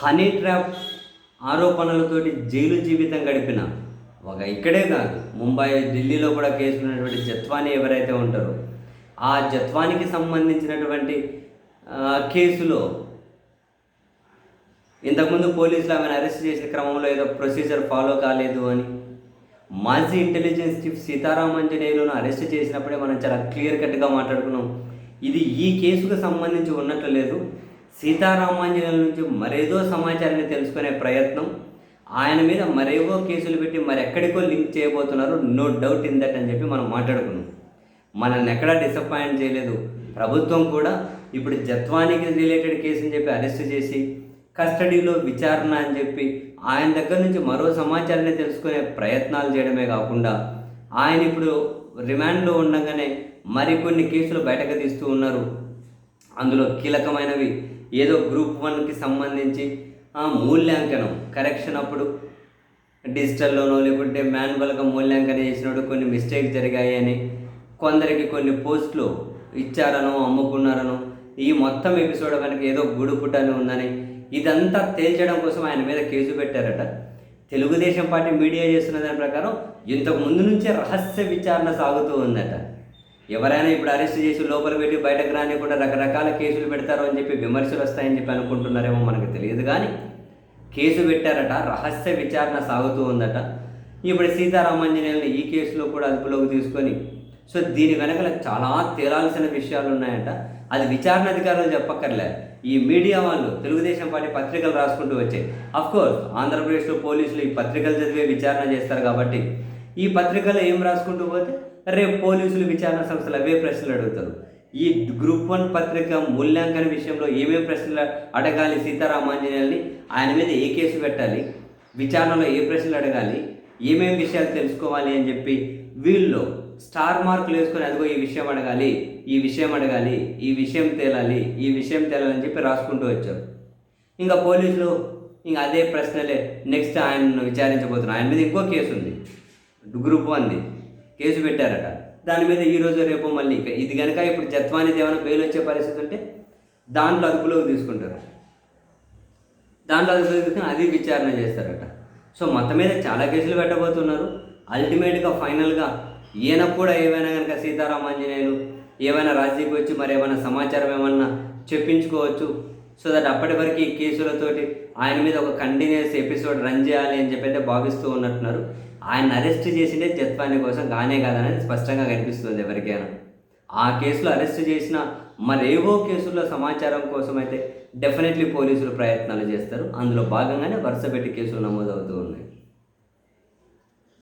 Honey trap ఆరోపణలతోటి jail జీవితం గడిపిన ఒక ఇక్కడే కాదు ముంబై ఢిల్లీలో కూడా కేసు ఉన్నటువంటి జత్వాని ఎవరైతే ఉంటారో ఆ జత్వానికి సంబంధించినటువంటి కేసులో ఇంతకుముందు పోలీసులు ఆమెను అరెస్ట్ చేసిన క్రమంలో ఏదో ప్రొసీజర్ ఫాలో కాలేదు అని మాజీ ఇంటెలిజెన్స్ చీఫ్ సీతారాం అంజనేయులను అరెస్ట్ చేసినప్పుడే మనం చాలా క్లియర్ కట్గా మాట్లాడుకున్నాం. ఇది ఈ కేసుకు సంబంధించి ఉన్నట్లు లేదు. సీతారామాంజనేయుల నుంచి మరేదో సమాచారాన్ని తెలుసుకునే ప్రయత్నం. ఆయన మీద మరేవో కేసులు పెట్టి మరెక్కడికో లింక్ చేయబోతున్నారు. నో డౌట్ ఇన్ దట్ అని చెప్పి మనం మాట్లాడుకున్నాం. మనల్ని ఎక్కడా డిసప్పాయింట్ చేయలేదు. ప్రభుత్వం కూడా ఇప్పుడు జత్వానికి రిలేటెడ్ కేసు అని చెప్పి అరెస్ట్ చేసి కస్టడీలో విచారణ అని చెప్పి ఆయన దగ్గర నుంచి మరో సమాచారాన్ని తెలుసుకునే ప్రయత్నాలు చేయడమే కాకుండా ఆయన ఇప్పుడు రిమాండ్లో ఉండగానే మరికొన్ని కేసులు బయటకు తీస్తూ ఉన్నారు. అందులో కీలకమైనవి ఏదో గ్రూప్ వన్కి సంబంధించి ఆ మూల్యాంకనం కరెక్షన్ అప్పుడు డిజిటల్లోనో లేకుంటే మాన్యువల్గా మూల్యాంకనం చేసినప్పుడు కొన్ని మిస్టేక్స్ జరిగాయని కొందరికి కొన్ని పోస్టులు ఇచ్చారనో అమ్ముకున్నారనో ఈ మొత్తం ఎపిసోడ్ కనుక ఏదో గుడుపుటని ఉందని ఇదంతా తేల్చడం కోసం ఆయన మీద కేసు పెట్టారట. తెలుగుదేశం పార్టీ మీడియా చేస్తున్న దాని ప్రకారం ఇంతకు ముందు నుంచే రహస్య విచారణ సాగుతూ ఉందట. ఎవరైనా ఇప్పుడు అరెస్ట్ చేసి లోపల పెట్టి బయటకు రానికుండా రకరకాల కేసులు పెడతారు అని చెప్పి విమర్శలు వస్తాయని చెప్పి అనుకుంటున్నారేమో మనకు తెలియదు కానీ కేసు పెట్టారట రహస్య విచారణ సాగుతూ ఉందట. ఇప్పుడు సీతారామాంజనేయులను ఈ కేసులో కూడా అదుపులోకి తీసుకొని సో దీని వెనకల చాలా తేలాల్సిన విషయాలు ఉన్నాయంట. అది విచారణ అధికారులు చెప్పక్కర్లే. ఈ మీడియా వాళ్ళు తెలుగుదేశం పార్టీ పత్రికలు రాసుకుంటూ వచ్చాయి. అఫ్కోర్స్ ఆంధ్రప్రదేశ్లో పోలీసులు ఈ పత్రికలు చదివే విచారణ చేస్తారు కాబట్టి ఈ పత్రికలు ఏం రాసుకుంటూ పోతే రేపు పోలీసులు విచారణ సంస్థలు అవే ప్రశ్నలు అడుగుతారు. ఈ గ్రూప్ వన్ పత్రిక మూల్యాంకన విషయంలో ఏమేమి ప్రశ్నలు అడగాలి సీతారామాంజనేయుల్ని? ఆయన మీద ఏ కేసు పెట్టాలి? విచారణలో ఏ ప్రశ్నలు అడగాలి? ఏమేమి విషయాలు తెలుసుకోవాలి అని చెప్పి వీళ్ళు స్టార్ మార్కులు వేసుకొని అదిగో ఈ విషయం అడగాలి ఈ విషయం అడగాలి ఈ విషయం తేలాలి ఈ విషయం తేలాలని చెప్పి రాసుకుంటూ వచ్చారు. ఇంకా పోలీసులు ఇంకా అదే ప్రశ్నలే నెక్స్ట్ ఆయనను విచారించబోతున్నారు. ఆయన మీద ఇంకో కేసు ఉంది. గ్రూప్ వన్ది. కేసు పెట్టారట. దాని మీద ఈరోజు రేపు మళ్ళీ ఇక ఇది కనుక ఇప్పుడు జత్వానికి ఏమైనా బెయిల్ వచ్చే పరిస్థితి ఉంటే దాంట్లో అదుపులోకి తీసుకుంటారు. దాంట్లో అదుపులోకి తీసుకుని అది విచారణ చేస్తారట. సో మొత్తం మీద చాలా కేసులు పెట్టబోతున్నారు. అల్టిమేట్గా ఫైనల్గా ఈయన కూడా ఏమైనా కనుక సీతారామాంజనేయులు ఏమైనా రాజీకి వచ్చి మరి ఏమైనా సమాచారం ఏమన్నా చెప్పించుకోవచ్చు. సో దట్ అప్పటి వరకు ఈ కేసులతోటి ఆయన మీద ఒక కంటిన్యూస్ ఎపిసోడ్ రన్ చేయాలి అని చెప్పి అయితే భావిస్తూ ఉన్నట్టున్నారు. ఆయన అరెస్ట్ చేసిందే జత్వాని కోసం కానే కాదనేది స్పష్టంగా కనిపిస్తుంది ఎవరికైనా. ఆ కేసులో అరెస్ట్ చేసిన మరేవో కేసుల్లో సమాచారం కోసం అయితే డెఫినెట్లీ పోలీసులు ప్రయత్నాలు చేస్తారు. అందులో భాగంగానే వరుస పెట్టి కేసులు నమోదవుతూ ఉన్నాయి.